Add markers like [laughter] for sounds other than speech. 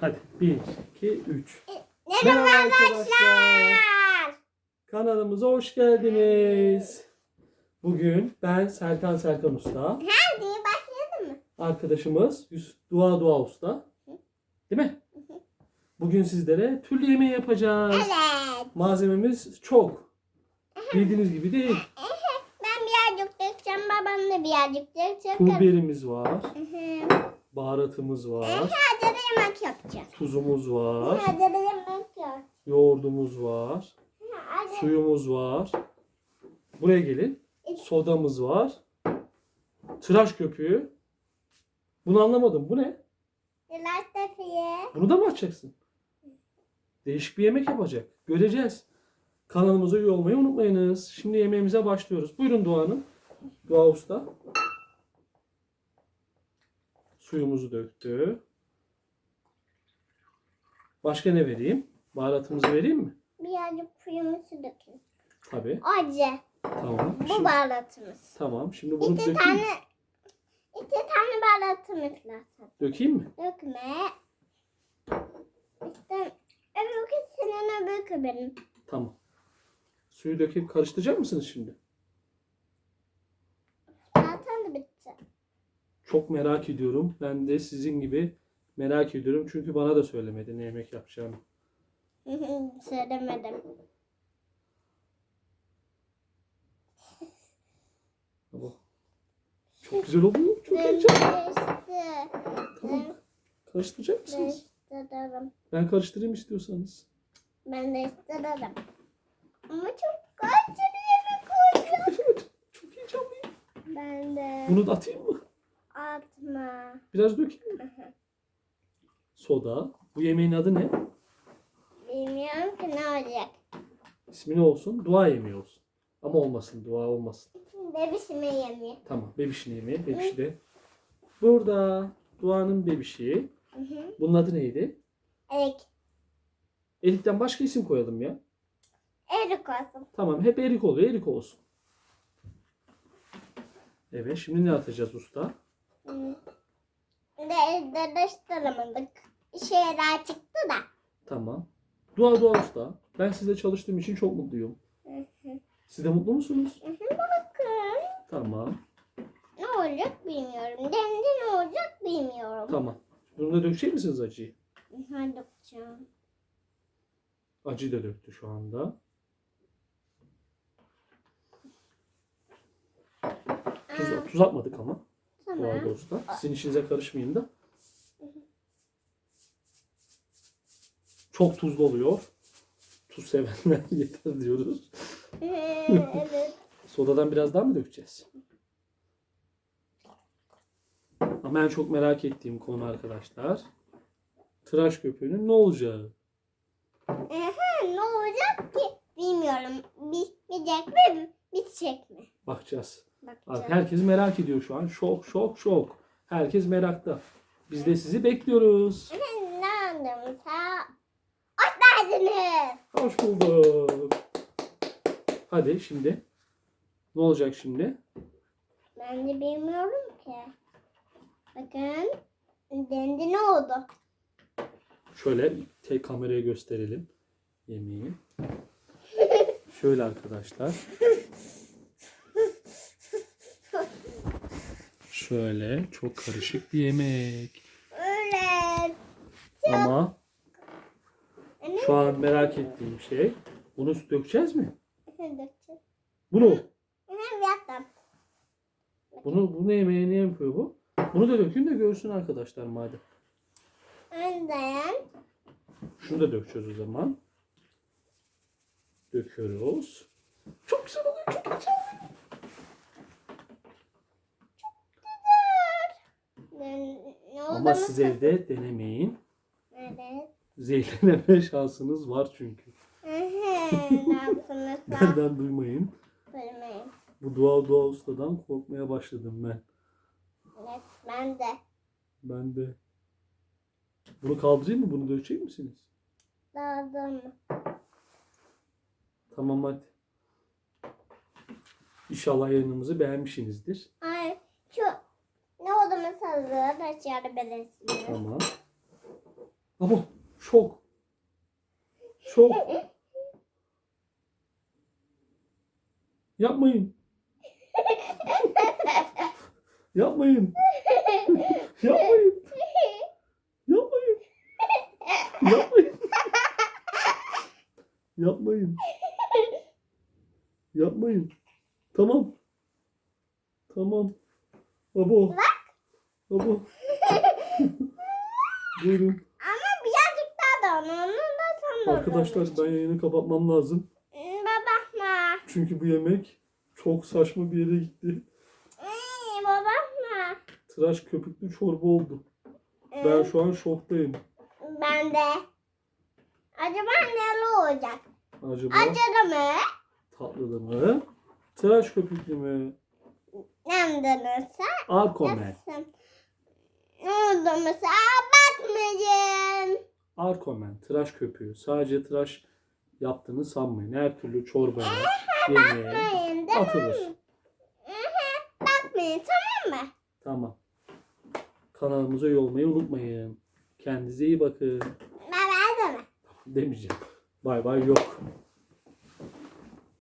Hadi 1, 2, 3. Merhaba arkadaşlar. Kanalımıza hoş geldiniz. Bugün ben Serkan Serkan Usta. Hadi başlayalım mı? Arkadaşımız Yus- Dua Dua Usta. Değil mi? Bugün sizlere türlü yemeği yapacağız. Evet. Malzememiz çok. Bildiğiniz gibi değil. Ben birazcık dökeceğim. Babam da birazcık dökecek. Pul biberimiz var. Hı hı. Baharatımız var. Hadi de yemek yapacağız. Tuzumuz var. Hadi de yemek yapacağız. Yoğurdumuz var. Hadi. Suyumuz var. Buraya gelin. Sodamız var. Tıraş köpüğü. Bunu anlamadım. Bu ne? Biraz tepiye. Bunu da mı açacaksın? Değişik bir yemek yapacak. Göreceğiz. Kanalımıza üye olmayı unutmayınız. Şimdi yemeğimize başlıyoruz. Buyurun Dua Hanım. Dua Usta. Suyumuzu döktü. Başka ne vereyim? Baharatımızı vereyim mi? Birazcık suyumuzu dökün. Tabii. Acı. Tamam. Bu Şimdi, baharatımız. tamam. Şimdi bunu İki dökeyim. tane iki tane baharatımız lazım. Dökeyim mi? Dökme. İşte öbürkü senin öbürkü benim. Tamam. Suyu döküp karıştıracak mısınız şimdi? Çok merak ediyorum. Ben de sizin gibi merak ediyorum. Çünkü bana da söylemedi ne yemek yapacağını. [laughs] Söylemedim. Çok güzel oluyor. Çok heyecanlı. Tamam. Karıştıracak mısınız? Değiştiririm. Ben karıştırayım istiyorsanız. Ben değiştiririm. Ama çok kaçırı yemek olacak. Evet. Çok heyecanlıyım. Ben de. Bunu da atayım mı? Atma. Biraz dökeyim mi? Soda. Bu yemeğin adı ne? Bilmiyorum ki ne olacak. İsmi ne olsun? Dua yemeği olsun. Ama olmasın. Dua olmasın. Bebişime yemiyor. Tamam. Bebişin yemeği. Bebişi de. Burada. Dua'nın bebişi. Hı hı. Bunun adı neydi? Erik. Erik'ten başka isim koyalım ya. Erik olsun. Tamam hep erik oluyor. Erik olsun. Evet şimdi ne atacağız usta? Değiştiremedik. Şeyler çıktı da. Tamam. Dua dua usta. Ben sizle çalıştığım için çok mutluyum. Hı hı. Siz de mutlu musunuz? Hı hı, Bakın. Tamam. Ne olacak bilmiyorum. Dendi ne olacak bilmiyorum. Tamam. Bunu da dökecek misiniz acıyı? Hadi bakacağım. Acıyı da döktü şu anda. Tuz, tuz atmadık ama. Tamam. dua usta. Sizin işinize karışmayayım da. Çok tuzlu oluyor. Tuz sevenler [laughs] yeter diyoruz. Hı, [laughs] evet. Sodadan biraz daha mı dökeceğiz? Ama en çok merak ettiğim konu arkadaşlar. Tıraş köpüğünün ne olacağı? Aha, ne olacak ki bilmiyorum. Bitmeyecek mi? Bitecek mi? Bakacağız. Bakacağım. Herkes merak ediyor şu an. Şok şok şok. Herkes merakta. Biz de sizi bekliyoruz. Ne andımsa hoş geldiniz. Hoş bulduk. Hadi şimdi. Ne olacak şimdi? Ben de bilmiyorum ki. Bakın. Dendi ne oldu? Şöyle tek kameraya gösterelim yemeği. [laughs] Şöyle arkadaşlar. Şöyle çok karışık bir yemek. Öyle. Ama şu an merak ettiğim şey bunu dökeceğiz mi? Dökeceğiz. Bunu. Yaptım. Bunu bu ne yemeğe ne yapıyor bu? Bunu da dökün de görsün arkadaşlar madem. Önden. Şunu da dökeceğiz o zaman. Döküyoruz. Çok güzel oluyor. Çok güzel. Ne, ne oldu? Ama siz evde denemeyin. Evet. Zehirlenme [laughs] şansınız var çünkü. Benden [laughs] duymayın. Söylemeyin. Bu dua dua ustadan korkmaya başladım ben. Evet ben de. Ben de. Bunu kaldırayım mı? Bunu dökecek misiniz? Lazım. Tamam hadi. İnşallah yayınımızı beğenmişsinizdir. Ay hazır açarı belirsin. Tamam. Ama şok. Şok. Yapmayın. Yapmayın. Yapmayın. Yapmayın. Yapmayın. Yapmayın. Yapmayın. Tamam. Tamam. Baba. Baba. [laughs] Buyurun. Ama birazcık daha da onu, onu da sen Arkadaşlar ben yayını kapatmam lazım. Babama. Çünkü bu yemek çok saçma bir yere gitti. Babama. Tıraş köpüklü çorba oldu. Ben şu an şoktayım. Ben de. Acaba ne olacak? Acaba Acıdı mı? tatlılı mı? Tıraş köpüklü mü? Nem dönürse Arkomen. yapsın. Mesela? Bakmayın. Arkomen. Tıraş köpüğü. Sadece tıraş yaptığını sanmayın. Her türlü çorbaya, yemeğe Bakmayın değil atılır. mi? Hı. Bakmayın tamam mı? Tamam. Kanalımıza üye olmayı unutmayın. Kendinize iyi bakın. Ben ben de mi? Demeyeceğim. Bay bay yok.